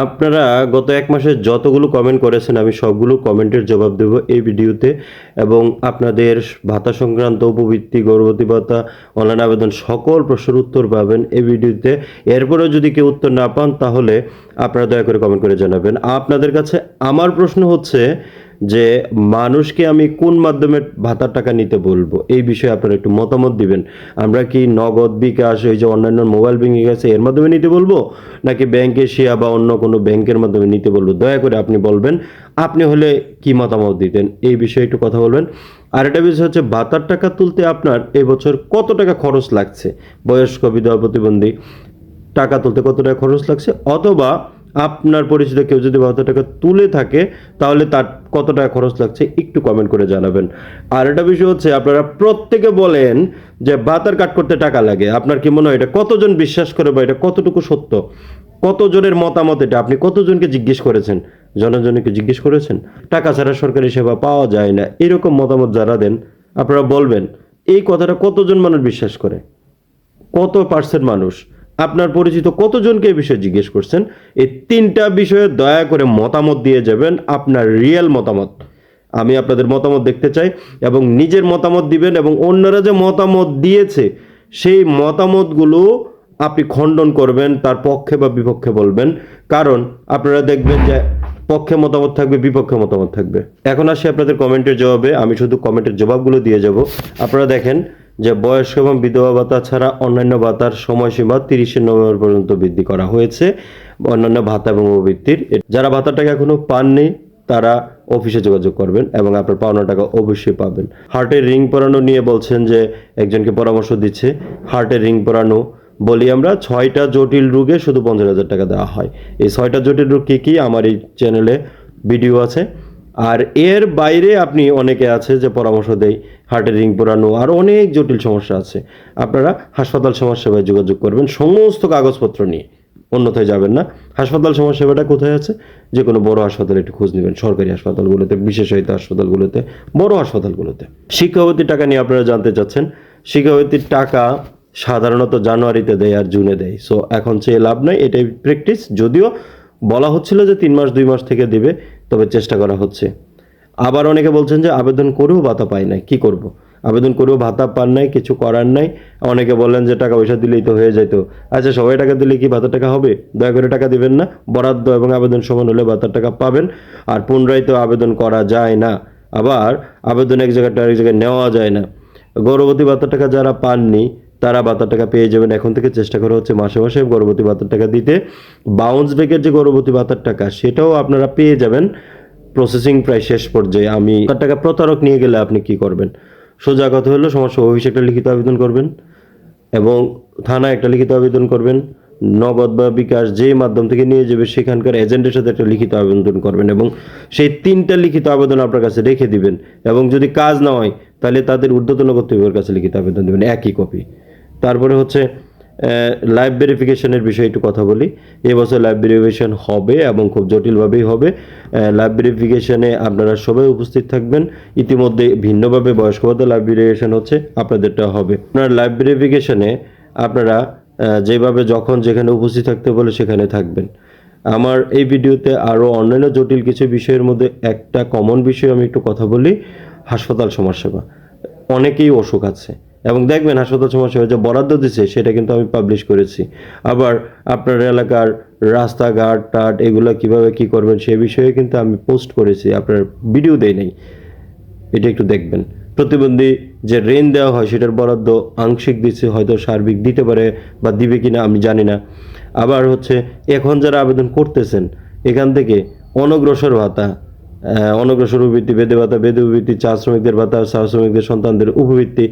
আপনারা গত এক মাসে যতগুলো কমেন্ট করেছেন, আমি সবগুলো কমেন্টের জবাব দেব এই ভিডিওতে। এবং আপনাদের ভাতা সংক্রান্ত, উপবৃত্তি গর্ভবতী ভাতা অনলাইন আবেদন সকল প্রশ্নের উত্তর পাবেন এই ভিডিওতে। এরপরেও যদি কেউ উত্তর না পান, তাহলে আপনারা দয়া করে কমেন্ট করে জানাবেন। আপনাদের কাছে আমার প্রশ্ন হচ্ছে যে মানুষকে আমি কোন মাধ্যমে ভাতার টাকা নিতে বলব? এই বিষয়ে আপনারা একটু মতামত দিবেন। আমরা কি নগদ বিকাশ ওই যে অন্যান্য মোবাইল ব্যাঙ্কিং আছে, এর মাধ্যমে নিতে বলব? নাকি ব্যাংকে শিয়া বা অন্য কোনো ব্যাংকের মাধ্যমে নিতে বলব? দয়া করে আপনি বলবেন। আপনি হলে কি মতামত দিতেন? এই বিষয়ে একটু কথা বলবেন। আর একটা বিষয় হচ্ছে, ভাতার টাকা তুলতে আপনার এবছর কত টাকা খরচ লাগছে? বয়স্ক বিধবা প্রতিবন্ধী, টাকা তুলতে কত টাকা খরচ লাগছে? অথবা আপনার পরিচিত কেউ যদি বাহাত্তর টাকা তুলে থাকে, তাহলে তার কত টাকা খরচ লাগছে একটু কমেন্ট করে জানাবেন। আর একটা বিষয় হচ্ছে, আপনারা প্রত্যেকে বলেন যে ভাতার কাট করতে টাকা লাগে। আপনার কি মনে হয় এটা কতজন বিশ্বাস করে বা এটা কতটুকু সত্য? কতজনের মতামত এটা? আপনি কতজনকে জিজ্ঞেস করেছেন? জনজনকে জিজ্ঞেস করেছেন? টাকা ছাড়া সরকারি সেবা পাওয়া যায় না। এরকম মতামত যারা দেন, আপনারা বলবেন, এই কথাটা কতজন মানুষ বিশ্বাস করে? কত পার্সেন্ট মানুষ? আপনার পরিচিত কতজনকে এই বিষয়ে জিজ্ঞেস করছেন? এই তিনটা বিষয়ে দয়া করে মতামত দিয়ে যাবেন আপনার রিয়েল মতামত। আমি আপনাদের মতামত দেখতে চাই এবং নিজের মতামত দিবেন এবং অন্যরা যে মতামত দিয়েছে, সেই মতামতগুলো আপনি খণ্ডন করবেন, তার পক্ষে বা বিপক্ষে বলবেন। কারণ আপনারা দেখবেন যে পক্ষে মতামত থাকবে, বিপক্ষে মতামত থাকবে। এখন আসি আপনাদের কমেন্টের জবাবে। আমি শুধু কমেন্টের জবাবগুলো দিয়ে যাব। আপনারা দেখেন যে বয়স্ক এবং বিধবা ভাতা ছাড়া অন্যান্য ভাতার সময়সীমা তিরিশে নভেম্বর পর্যন্ত বৃদ্ধি করা হয়েছে। অন্যান্য ভাতা এবং উপবৃত্তির যারা ভাতার টাকা এখনও পাননি, তারা অফিসে যোগাযোগ করবেন এবং আপনার পাওনা টাকা অবশ্যই পাবেন। হার্টের রিং পরানো নিয়ে বলছেন যে একজনকে পরামর্শ দিচ্ছে, হার্টের রিং পরানো বলি আমরা, ছয়টা জটিল রোগে শুধু পঞ্চাশ হাজার টাকা দেওয়া হয়। এই ছয়টা জটিল রোগ কী কী? আমার এই চ্যানেলে ভিডিও আছে। আর এর বাইরে আপনি অনেকে আছে যে পরামর্শ দেয় হার্টের রিং পোড়ানো, আর অনেক জটিল সমস্যা আছে। আপনারা হাসপাতাল সমাজ সেবায় যোগাযোগ করবেন, সমস্ত কাগজপত্র নিয়ে। অন্যথায় যাবেন না। হাসপাতাল সমাজ সেবাটা কোথায় আছে? যে কোনো বড় হাসপাতালে একটু খোঁজ নেবেন, সরকারি হাসপাতালগুলোতে, বিশেষায়িত হাসপাতালগুলোতে, বড় হাসপাতালগুলোতে। শিক্ষাবতীর টাকা নিয়ে আপনারা জানতে চাচ্ছেন শিক্ষাবতীর টাকা সাধারণত জানুয়ারিতে দেয় আর জুনে দেয়। সো এখন চেয়ে লাভ নাই, এটাই প্র্যাকটিস যদিও বলা হচ্ছিল যে তিন মাস, দুই মাস থেকে দিবে তবে চেষ্টা করা হচ্ছে। আবার অনেকে বলছেন যে আবেদন করেও ভাতা পাই নাই, কি করব। আবেদন করেও ভাতা পান নাই, কিছু করার নাই। অনেকে বললেন যে টাকা পয়সা দিলেই তো হয়ে যেত আচ্ছা সবাই টাকা দিলে কি ভাতার টাকা হবে? দয়া করে টাকা দিবেন না। বরাদ্দ এবং আবেদন সমান হলে ভাতার টাকা পাবেন। আর পুনরায় তো আবেদন করা যায় না। আবার আবেদন এক জায়গাটা আরেক জায়গায় নেওয়া যায় না। গর্ভবতী ভাতার টাকা যারা পাননি তারা ভাতার টাকা পেয়ে যাবেন এখন থেকে চেষ্টা করা হচ্ছে মাসে মাসে গর্ভবতী ভাতার টাকা দিতে। বাউন্স ব্যাকের যে গর্ভবতী ভাতার টাকা, সেটাও আপনারা পেয়ে যাবেন। প্রসেসিং প্রায় শেষ পর্যায়ে। আমি তার টাকা প্রতারক নিয়ে গেলে আপনি কি করবেন? সোজা কথা হলো সমস্যা অফিসে একটা লিখিত আবেদন করবেন এবং থানায় একটা লিখিত আবেদন করবেন। নগদ বা বিকাশ যে মাধ্যম থেকে নিয়ে যাবে, সেখানকার এজেন্টের সাথে একটা লিখিত আবেদন করবেন এবং সেই তিনটা লিখিত আবেদন আপনার কাছে রেখে দিবেন এবং যদি কাজ না হয়, তাহলে তাদের ঊর্ধ্বতন কর্তৃপক্ষের কাছে লিখিত আবেদন দেবেন। একই কপি তারপরে হচ্ছে লাইভ ভেরিফিকেশনের বিষয়ে একটু কথা বলি। এবছর লাইভ ভেরিফিকেশন হবে এবং খুব জটিলভাবেই হবে। লাইভ ভেরিফিকেশনে আপনারা সবাই উপস্থিত থাকবেন। ইতিমধ্যে ভিন্নভাবে বয়স্ক ভাতা লাইভ ভেরিফিকেশন হচ্ছে, আপনাদেরটা হবে। আপনার লাইভ ভেরিফিকেশনে আপনারা যেভাবে যখন যেখানে উপস্থিত থাকতে বলে সেখানে থাকবেন। আমার এই ভিডিওতে আরও অন্যান্য জটিল কিছু বিষয়ের মধ্যে একটা কমন বিষয় আমি একটু কথা বলি, হাসপাতাল সমাজসেবা। অনেকেই অসুখ আছে। এবং দেখবেন হাসপাতাল সমাজসেবা যে বরাদ্দ দিচ্ছে সেটা কিন্তু আমি পাবলিশ করেছি। আবার আপনার এলাকার রাস্তাঘাট টাট এগুলো কীভাবে কি করবেন, সে বিষয়ে কিন্তু আমি পোস্ট করেছি, আপনার ভিডিও দেই নাই। এটা একটু দেখবেন। প্রতিবন্ধী যে রেন দেওয়া হয়, সেটার বরাদ্দ আংশিক দিচ্ছে হয়তো সার্বিক দিতে পারে বা দিবে কিনা আমি জানি না। আবার হচ্ছে, এখন যারা আবেদন করতেছেন, এখান থেকে অনগ্রসর ভাতা অনগ্রসর উপবৃত্তি বেদে ভাতা, বেদে উপবৃত্তি চা শ্রমিকদের ভাতা, চা শ্রমিকদের সন্তানদের উপবৃত্তি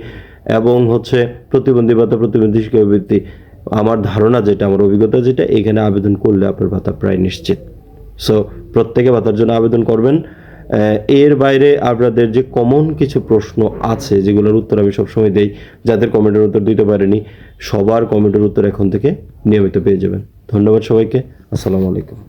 এবং হচ্ছে প্রতিবন্ধী ভাতা প্রতিবন্ধী শিক্ষা উপবৃত্তি আমার ধারণা যেটা, আমার অভিজ্ঞতা যেটা, এখানে আবেদন করলে আপনার ভাতা প্রায় নিশ্চিত। সো প্রত্যেকে ভাতার জন্য আবেদন করবেন। এর বাইরে আপনাদের যে কমন কিছু প্রশ্ন আছে, যেগুলোর উত্তর আমি সবসময় দেই, যাদের কমেন্টের উত্তর দিতে পারিনি, সবার কমেন্টের উত্তর এখন থেকে নিয়মিত পেয়ে যাবেন। ধন্যবাদ সবাইকে। আসসালামু আলাইকুম।